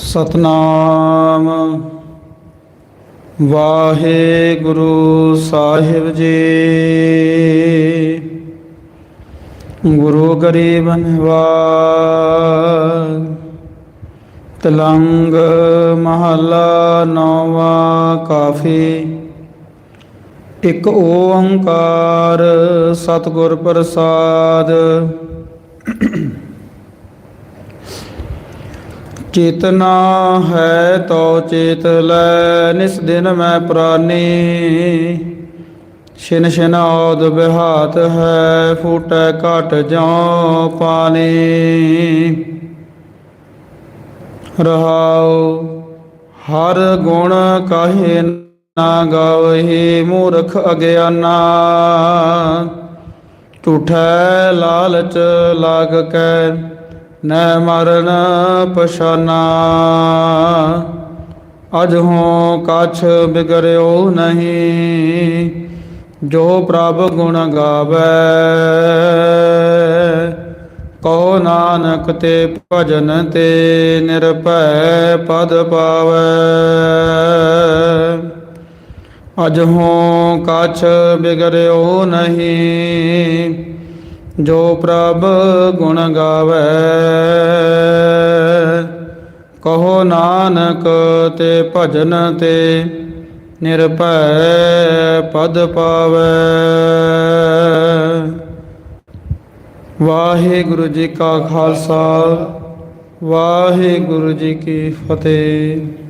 ਸਤਨਾਮ। ਵਾਹਿਗੁਰੂ ਸਾਹਿਬ ਜੀ। ਗੁਰੂ ਗਰੀਬ ਨਿਵਾਜ ਤਲੰਗ ਮਹੱਲਾ ਨੌਵਾਂ ਕਾਫੀ। ਇੱਕ ਓੰਕਾਰ ਸਤਿਗੁਰ ਪ੍ਰਸਾਦ। ਚੇਤਨਾ ਹੈ ਤੋ ਚੇਤ ਲੈ, ਨਿਸ ਦਿਨ ਮੈਂ ਪ੍ਰਾਨੀ। ਛਿਨ ਛਿਨ ਔਦ ਬਿਹਾਤ ਹੈ, ਫੂਟੈ ਘਟ ਜਾਉ ਪਾਣੀ ਰਹਾਉ, ਹਰ ਗੁਣ ਕਾਹੇ ਨਾ ਗਾਵਹੀ, ਮੂਰਖ ਅਗਿਆਨਾ। ਝੂਠੈ ਲਾਲਚ ਲਾਗ ਕੈ ਨੈ ਮਰਨ ਪਛਾਨਾ। ਅਜ ਹੋ ਕਛ ਬਿਗਰਿਓ ਨਹੀਂ, ਜੋ ਪ੍ਰਭ ਗੁਣ ਗਾਵੇ। ਕਹੋ ਨਾਨਕ ਤੇ ਭਜਨ ਤੇ ਨਿਰਭੈ ਪਦ ਪਾਵੈ। ਅਜ ਹੋ ਕਛ ਬਿਗਰਿਓ ਨਹੀਂ ਜੋ ਪ੍ਰਭ ਗੁਣ ਗਾਵੇ, ਕਹੋ ਨਾਨਕ ਤੇ ਭਜਨ ਤੇ ਨਿਰਭੈ ਪਦ ਪਾਵੇ। ਵਾਹਿਗੁਰੂ ਜੀ ਕਾ ਖਾਲਸਾ, ਵਾਹਿਗੁਰੂ ਜੀ ਕੀ ਫਤਿਹ।